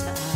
사